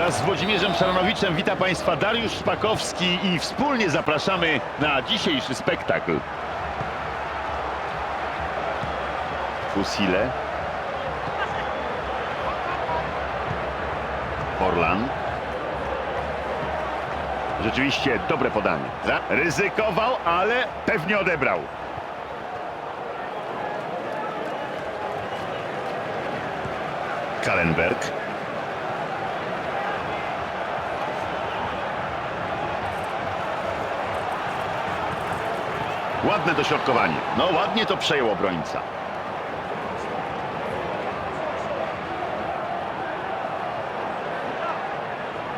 Wraz z Włodzimierzem Szaranowiczem wita Państwa Dariusz Szpakowski i wspólnie zapraszamy na dzisiejszy spektakl. Fusile. Orlan. Rzeczywiście dobre podanie. Ryzykował, ale pewnie odebrał. Kalenberg. Ładne dośrodkowanie. No ładnie to przejął obrońca.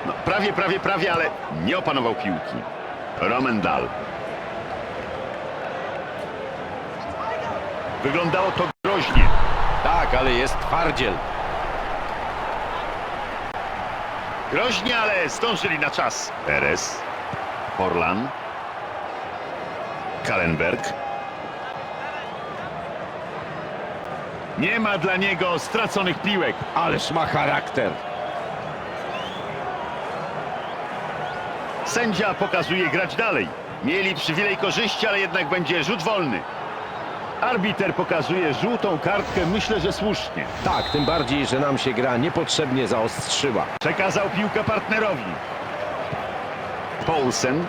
No, prawie, prawie, prawie, ale nie opanował piłki. Romendal. Wyglądało to groźnie. Tak, ale jest twardziel. Groźnie, ale zdążyli na czas. Perez. Forlan. Kalenberg. Nie ma dla niego straconych piłek. Ależ ma charakter. Sędzia pokazuje grać dalej. Mieli przywilej korzyści, ale jednak będzie rzut wolny. Arbiter pokazuje żółtą kartkę, myślę, że słusznie. Tak, tym bardziej, że nam się gra niepotrzebnie zaostrzyła. Przekazał piłkę partnerowi. Paulsen.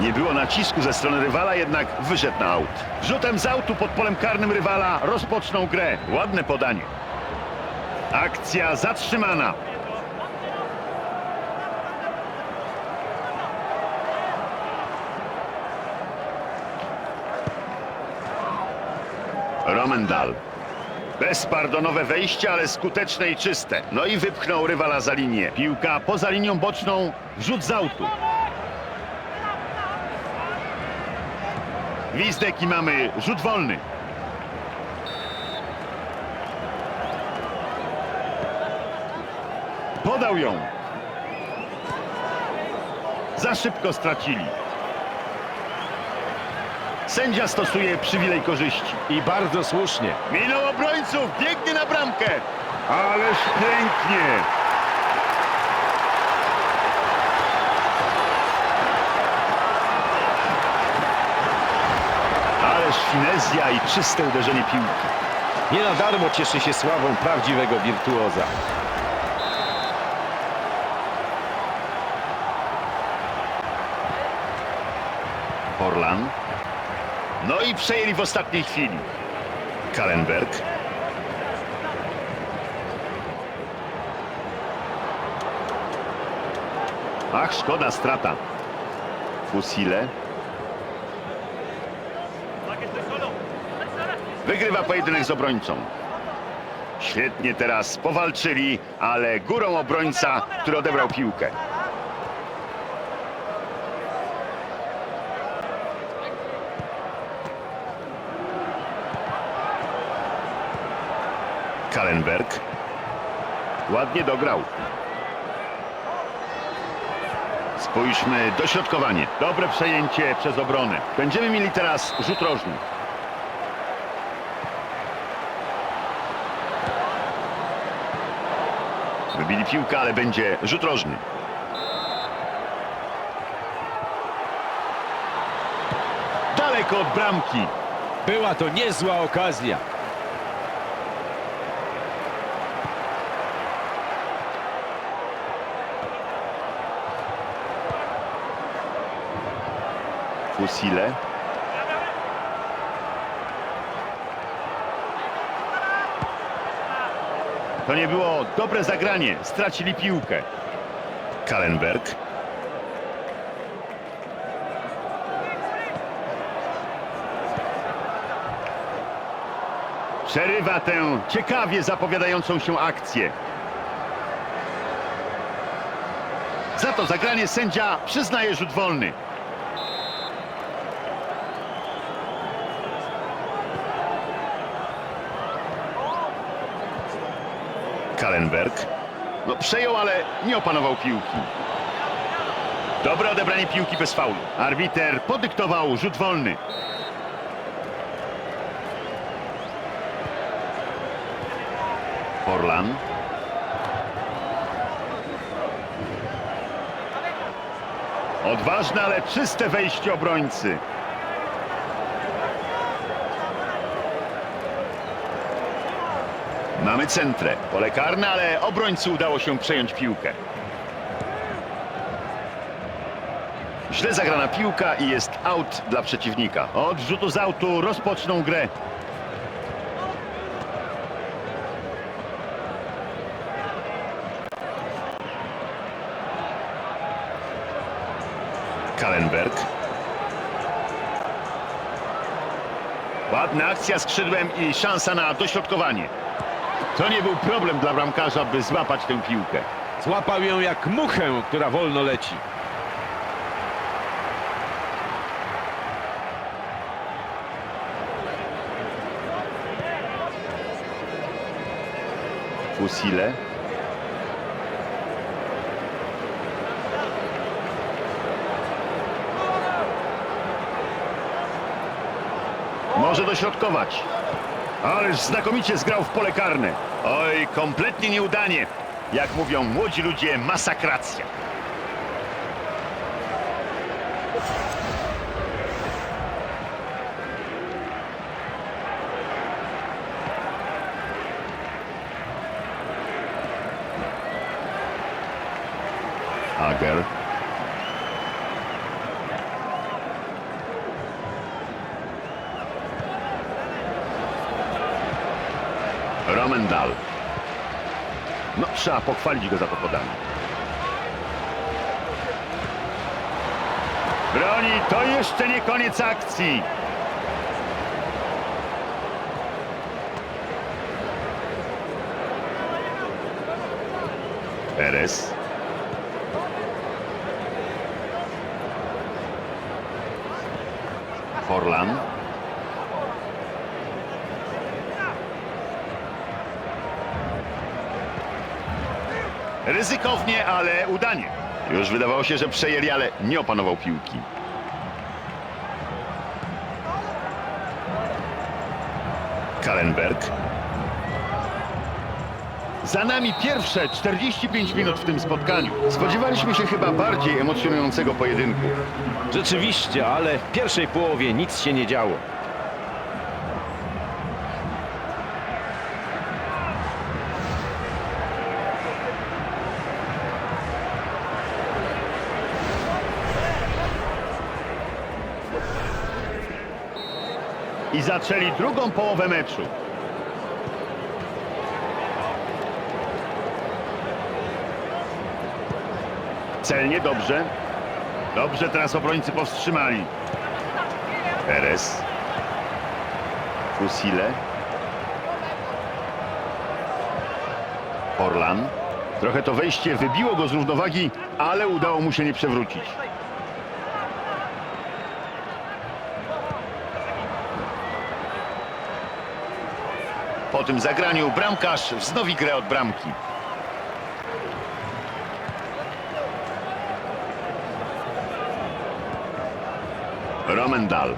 Nie było nacisku ze strony rywala, jednak wyszedł na aut. Rzutem z autu pod polem karnym rywala rozpoczną grę. Ładne podanie. Akcja zatrzymana. Romendal. Bezpardonowe wejście, ale skuteczne i czyste. No i wypchnął rywala za linię. Piłka poza linią boczną, rzut z autu. Gwizdek i mamy rzut wolny. Podał ją. Za szybko stracili. Sędzia stosuje przywilej korzyści. I bardzo słusznie. Minął obrońców, biegnie na bramkę. Ależ pięknie. Finezja i czyste uderzenie piłki. Nie na darmo cieszy się sławą prawdziwego wirtuoza. Orlan. No i przejęli w ostatniej chwili. Kalenberg. Ach, szkoda, strata. Fusile. Wygrywa pojedynek z obrońcą. Świetnie teraz powalczyli, ale górą obrońca, który odebrał piłkę. Kalenberg. Ładnie dograł. Spójrzmy, dośrodkowanie. Dobre przejęcie przez obronę. Będziemy mieli teraz rzut rożny. Wybili piłkę, ale będzie rzut rożny. Daleko od bramki. Była to niezła okazja. Fusile. To nie było dobre zagranie. Stracili piłkę. Kalenberg. Przerywa tę ciekawie zapowiadającą się akcję. Za to zagranie sędzia przyznaje rzut wolny. Kalenberg. No przejął, ale nie opanował piłki. Dobre odebranie piłki bez faulu. Arbiter podyktował rzut wolny. Forlan. Odważne, ale czyste wejście obrońcy. Mamy centrę. Pole karne, ale obrońcy udało się przejąć piłkę. Źle zagrana piłka i jest out dla przeciwnika. Od rzutu z autu rozpoczną grę. Kallenberg. Ładna akcja skrzydłem i szansa na dośrodkowanie. To nie był problem dla bramkarza, by złapać tę piłkę. Złapał ją jak muchę, która wolno leci. Fusile. Może dośrodkować. Ależ znakomicie zgrał w pole karne. Oj, kompletnie nieudanie. Jak mówią młodzi ludzie, masakracja. Ager. Romendal. No, trzeba pochwalić go za to podanie. Broni, to jeszcze nie koniec akcji. Perez. Forlan. Ryzykownie, ale udanie. Już wydawało się, że przejęli, ale nie opanował piłki. Kallenberg. Za nami pierwsze 45 minut w tym spotkaniu. Spodziewaliśmy się chyba bardziej emocjonującego pojedynku. Rzeczywiście, ale w pierwszej połowie nic się nie działo. I zaczęli drugą połowę meczu. Celnie, dobrze. Dobrze teraz obrońcy powstrzymali. Perez. Fusile. Orlan. Trochę to wejście wybiło go z równowagi, ale udało mu się nie przewrócić. Po tym zagraniu bramkarz wznowi grę od bramki. Romendal.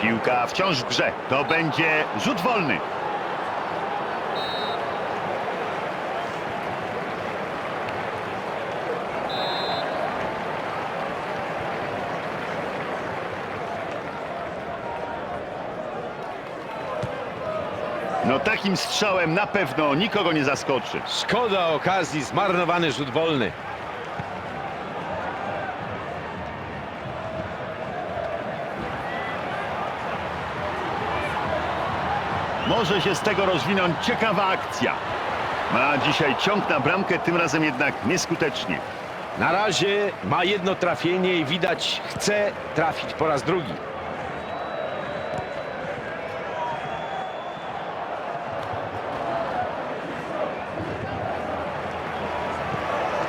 Piłka wciąż w grze. To będzie rzut wolny. No takim strzałem na pewno nikogo nie zaskoczy. Szkoda okazji, zmarnowany rzut wolny. Może się z tego rozwinąć ciekawa akcja. Ma dzisiaj ciąg na bramkę, tym razem jednak nieskutecznie. Na razie ma jedno trafienie i widać chce trafić po raz drugi.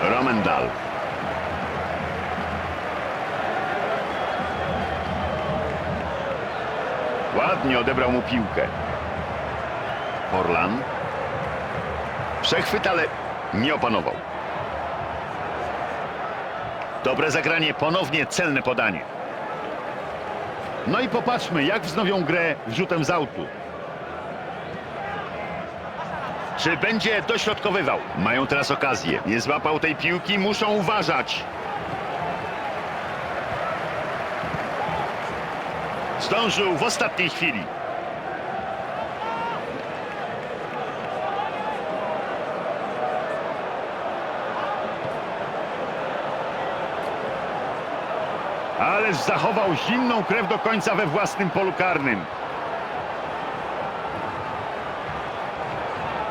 Romendal. Ładnie odebrał mu piłkę. Forlan. Przechwyt, ale nie opanował. Dobre zagranie, ponownie celne podanie. No i popatrzmy, jak wznowią grę wrzutem z autu. Czy będzie dośrodkowywał? Mają teraz okazję. Nie złapał tej piłki, muszą uważać. Zdążył w ostatniej chwili. Ależ zachował zimną krew do końca we własnym polu karnym.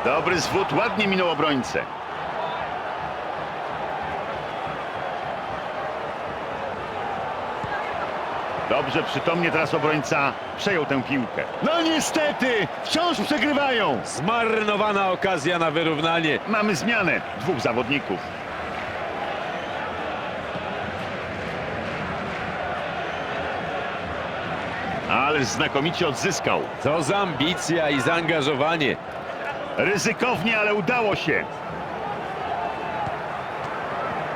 Dobry zwód, ładnie minął obrońcę. Dobrze, przytomnie teraz obrońca przejął tę piłkę. No niestety, wciąż przegrywają. Zmarnowana okazja na wyrównanie. Mamy zmianę dwóch zawodników. Ależ znakomicie odzyskał. Co za ambicja i zaangażowanie. Ryzykownie, ale udało się.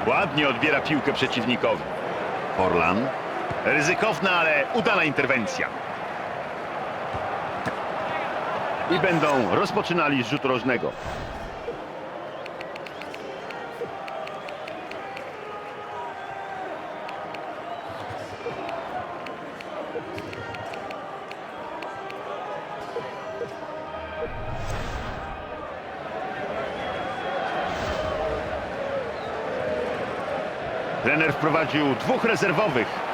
Ładnie odbiera piłkę przeciwnikowi. Forlan. Ryzykowna, ale udana interwencja. I będą rozpoczynali z rzutu rożnego. Trener wprowadził dwóch rezerwowych.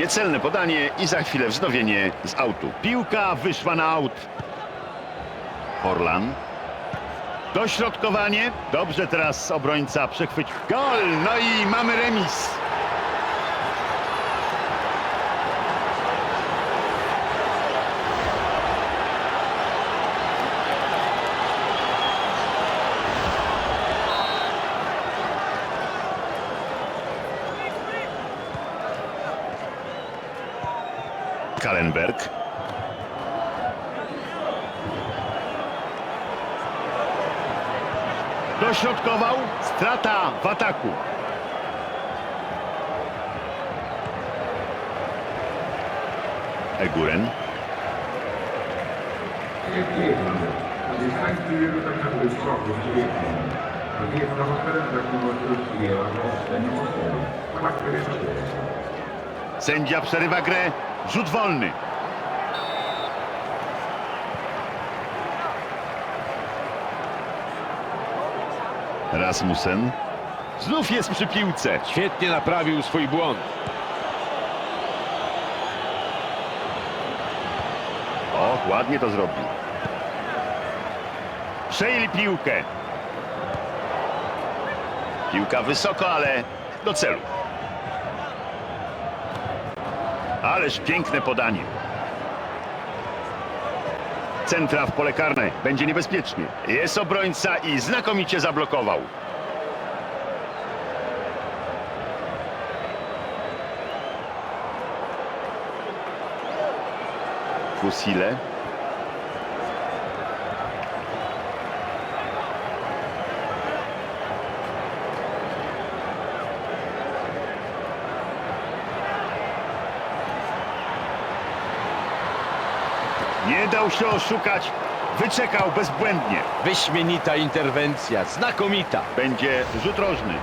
Niecelne podanie i za chwilę wznowienie z autu. Piłka wyszła na aut. Orlan. Dośrodkowanie. Dobrze teraz obrońca przechwycił. Gol! No i mamy remis. Kallenberg. Dośrodkował. Strata w ataku. Eguren. Sędzia przerywa grę. Rzut wolny. Rasmussen. Znów jest przy piłce. Świetnie naprawił swój błąd. O, ładnie to zrobił. Przejęli piłkę. Piłka wysoko, ale do celu. Ależ piękne podanie. Centra w pole karne. Będzie niebezpiecznie. Jest obrońca i znakomicie zablokował. Fusile. Nie dał się oszukać. Wyczekał bezbłędnie. Wyśmienita interwencja. Znakomita. Będzie rzut rożny.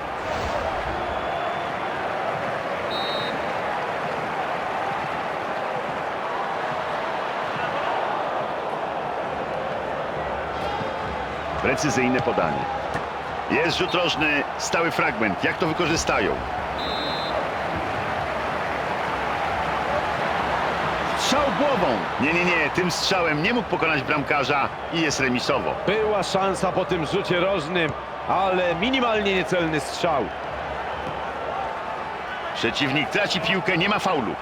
Precyzyjne podanie. Jest rzut rożny, stały fragment. Jak to wykorzystają? Strzał głową. Nie, nie, nie. Tym strzałem nie mógł pokonać bramkarza i jest remisowo. Była szansa po tym rzucie rożnym, ale minimalnie niecelny strzał. Przeciwnik traci piłkę, nie ma faulu.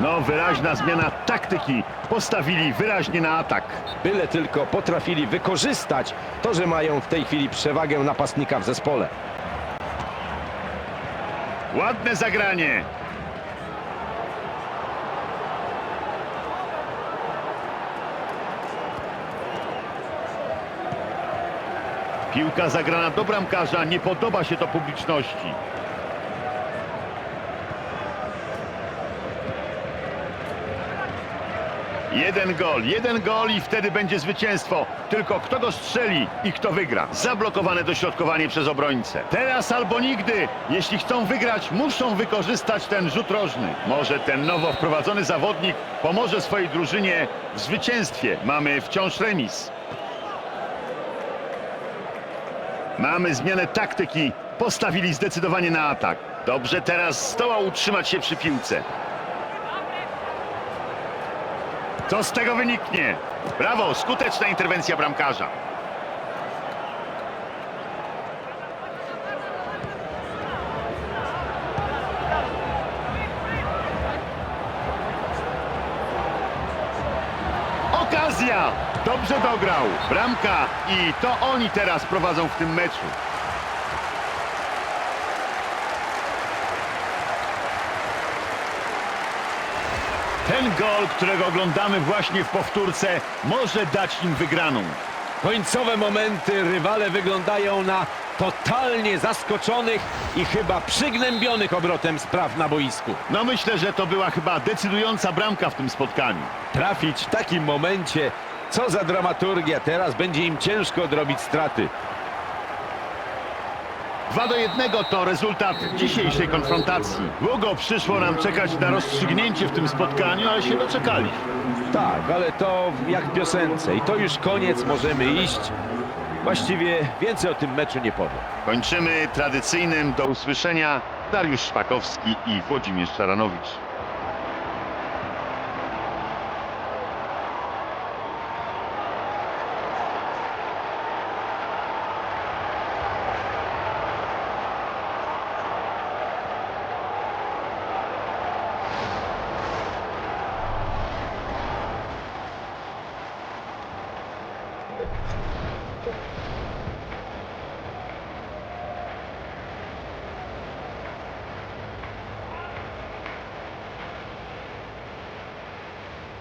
No, wyraźna zmiana taktyki. Postawili wyraźnie na atak. Byle tylko potrafili wykorzystać to, że mają w tej chwili przewagę napastnika w zespole. Ładne zagranie. Piłka zagrana do bramkarza. Nie podoba się to publiczności. Jeden gol, jeden gol i wtedy będzie zwycięstwo. Tylko kto go strzeli i kto wygra. Zablokowane dośrodkowanie przez obrońcę. Teraz albo nigdy. Jeśli chcą wygrać, muszą wykorzystać ten rzut rożny. Może ten nowo wprowadzony zawodnik pomoże swojej drużynie w zwycięstwie. Mamy wciąż remis. Mamy zmianę taktyki. Postawili zdecydowanie na atak. Dobrze teraz zdołał utrzymać się przy piłce. Co z tego wyniknie? Brawo, skuteczna interwencja bramkarza. Dobrze dograł. Bramka i to oni teraz prowadzą w tym meczu. Ten gol, którego oglądamy właśnie w powtórce, może dać im wygraną. Końcowe momenty rywale wyglądają na totalnie zaskoczonych i chyba przygnębionych obrotem spraw na boisku. No myślę, że to była chyba decydująca bramka w tym spotkaniu. Trafić w takim momencie, co za dramaturgia, teraz będzie im ciężko odrobić straty. 2 do 1 to rezultat dzisiejszej konfrontacji. Długo przyszło nam czekać na rozstrzygnięcie w tym spotkaniu, ale się doczekali. Tak, ale to jak w piosence i to już koniec, możemy iść. Właściwie więcej o tym meczu nie powiem. Kończymy tradycyjnym do usłyszenia Dariusz Szpakowski i Włodzimierz Szaranowicz.